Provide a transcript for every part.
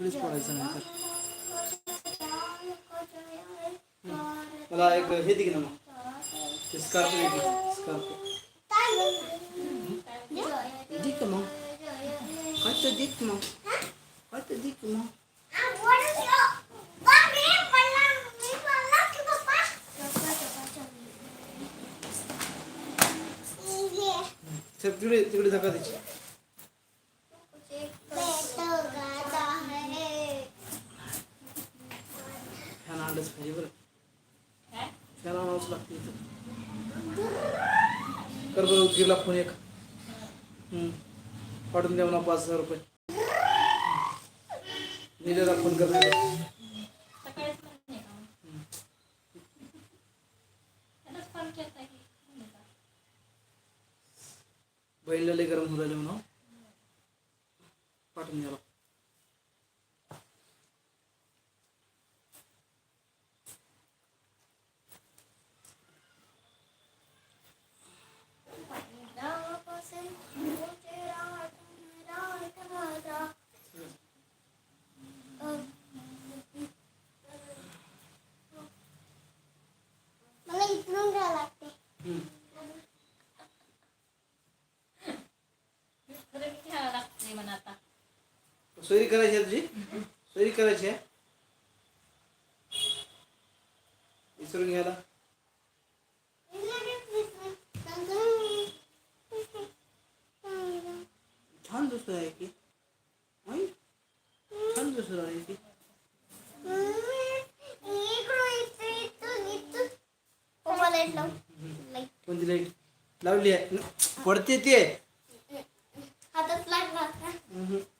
तिकडेच पडायचं नाही तर मला एक हे दे ना। मग ते स्कार्फ स्कार्फ दे मग काय तर दे मग काय तर दे मग तिकडे तिकडे धक्का द्यायची पाच हजार रुपये. नीलेला फोन कर बहिणीला लय गरम होऊ राहिले म्हणून. पाठवून द्याला सोयरी करायची आहे तुझी सोयरी करायची आहे विसरून घ्यायला छान दुसरं आहे की? छान दुसरं आहे की? कोणती लाईट लावली आहे पडते ते? हम्म. तर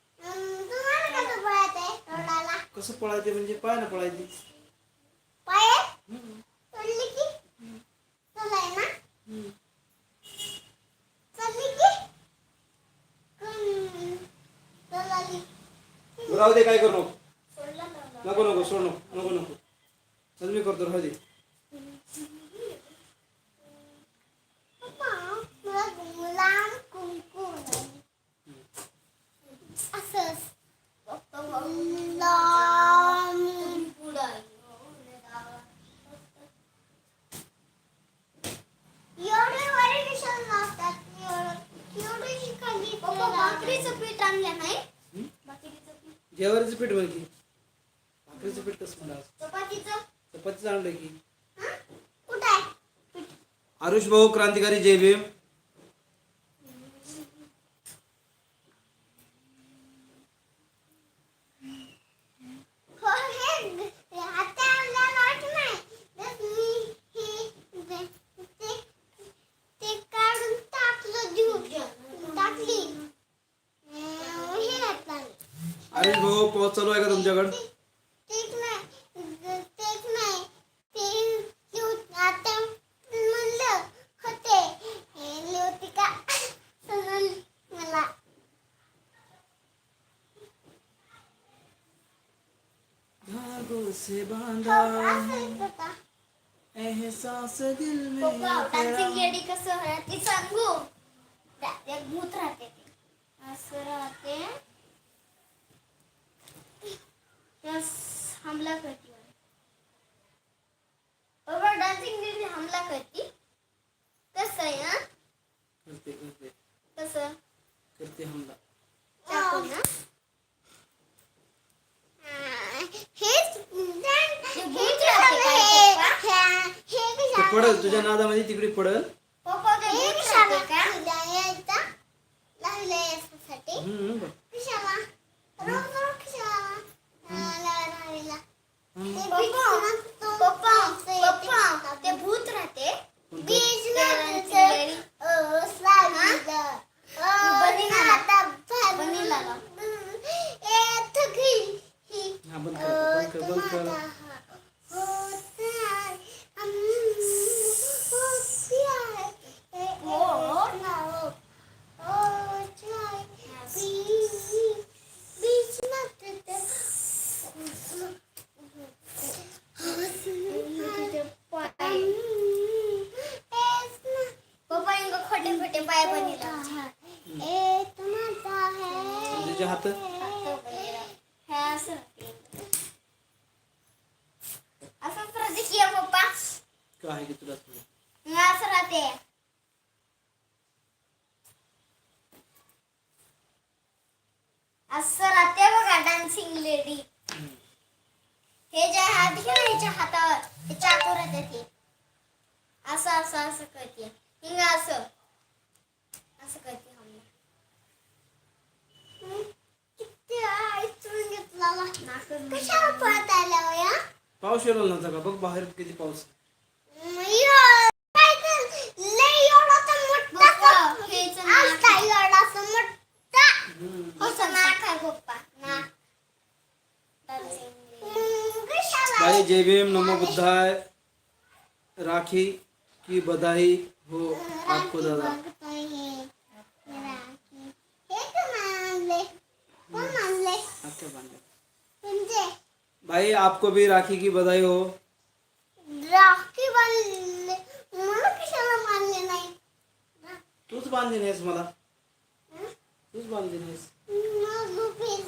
कसं पळायचे म्हणजे पाय ना पळायची पाय? हम्म. चलली की? चलाय ना? हम्म. चलली की? हम्म. चलाली. राहू दे काय करू नको. नको नको सोड नको नको नको चल मी करतो राहू दे चपातीचं पीठ कसं मला चपातीचं? आणलं की? आरुष भाऊ क्रांतिकारी जय भीम. आरुष भाऊ पाऊस चालू आहे का तुमच्याकडं? धागों से बांधा असं एहसास दिल में डान्सिंग लेडी कसं राहते सांगू एक भूत राहते ते. असं राहते। त्यास हमला करते। डान्सिंग लेडी हमला करते। कसं आहे हा करते करते। कसं करते हमला। तुझ्या नादामध्ये तिकडे पडल पप्पा ते बूट राहते का यायचा लावला यासाठी हम्म, बघ. कशाला रोज रोज कशाला लावायला हम्म. पप्पा पप्पा ते भूत राहते बीज हा बंद कर बंद कर बंद कर पप्पा इनको खोटे खोटे पाय बनिला ए तुम्हारा है तुझे हात असंच राहते की पप्पा काय आहे की तुला थोडं? असं राहते बघा डान्सिंग लेडी. हे जे हात घे ना ह्याच्या हातावर हे चाकू राहते ते असं असं असं करते. हिंग असं. असं करते हमला किती आईचून घेतला. कशाला पळत आल्या हो या? पाऊस येलो नव्हता का? बघ बाहेर किती पाऊस हम्म. भाई जय भीम नमो बुद्धाय। राखी की बधाई हो आपको दादा। भाई आपको भी राखी की बधाई हो। राखी बांधले मला कशाला मानले नाही तूच बांधली नाहीस मला तूच बांधली नाहीस मग झोपेल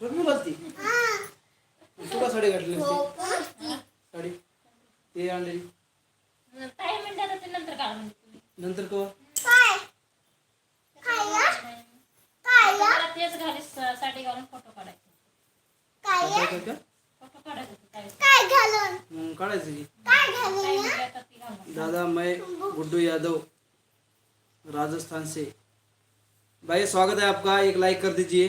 झोपली बसती हा तुला साडी घातली झोपेल साडी ते आणली काही मिनिटात ते नंतर काढा म्हणजे तुम्ही नंतर कवर काय खायला खायला मला तेच घाली साठी घालून फ़ोटो काढायचे काय? काय काय काय फ़ोटो काढायचे होते. काय घालून मग काढायचं की काय घालून या? मिनिटात ती घालून दादा मैं गुड्डू यादव राजस्थान से। भाई स्वागत है आपका। एक लाइक कर दीजिए।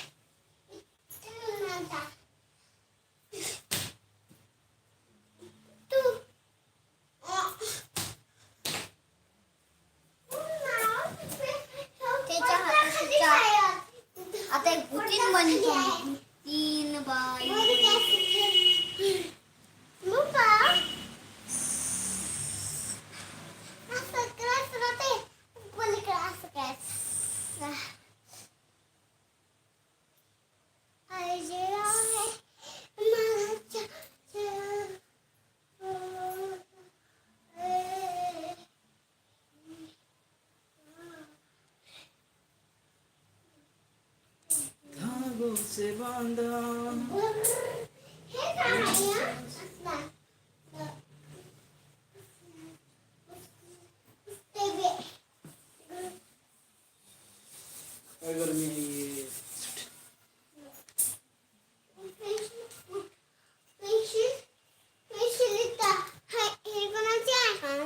कोणाचे आहे?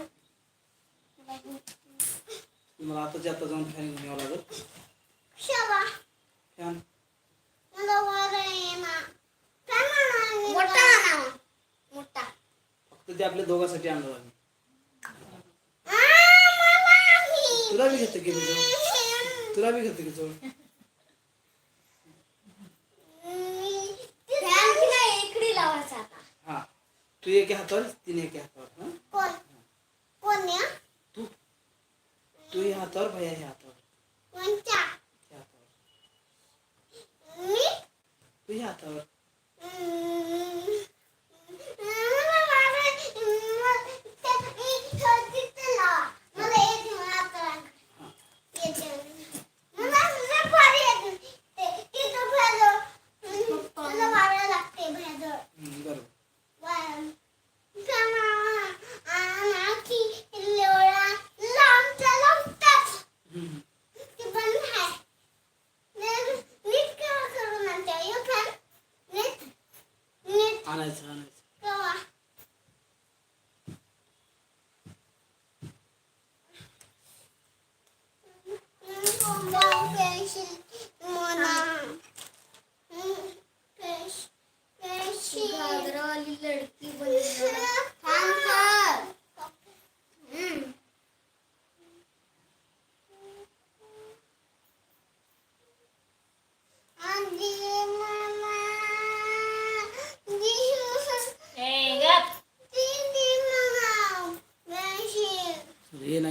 मला आताच्या आता जाऊन फॅन घेऊन यावं लागत दोघांसाठी आणलं आम्ही. तुला बी घेतं की मी तुला बी घेते की जवळ हा. तू एके हातावर तिने एके हातावर हा? तू? तू या हातावर भैया ह्या हातावर तू ह्या हातावर 하나에서 하나에서 와 लड़की बनी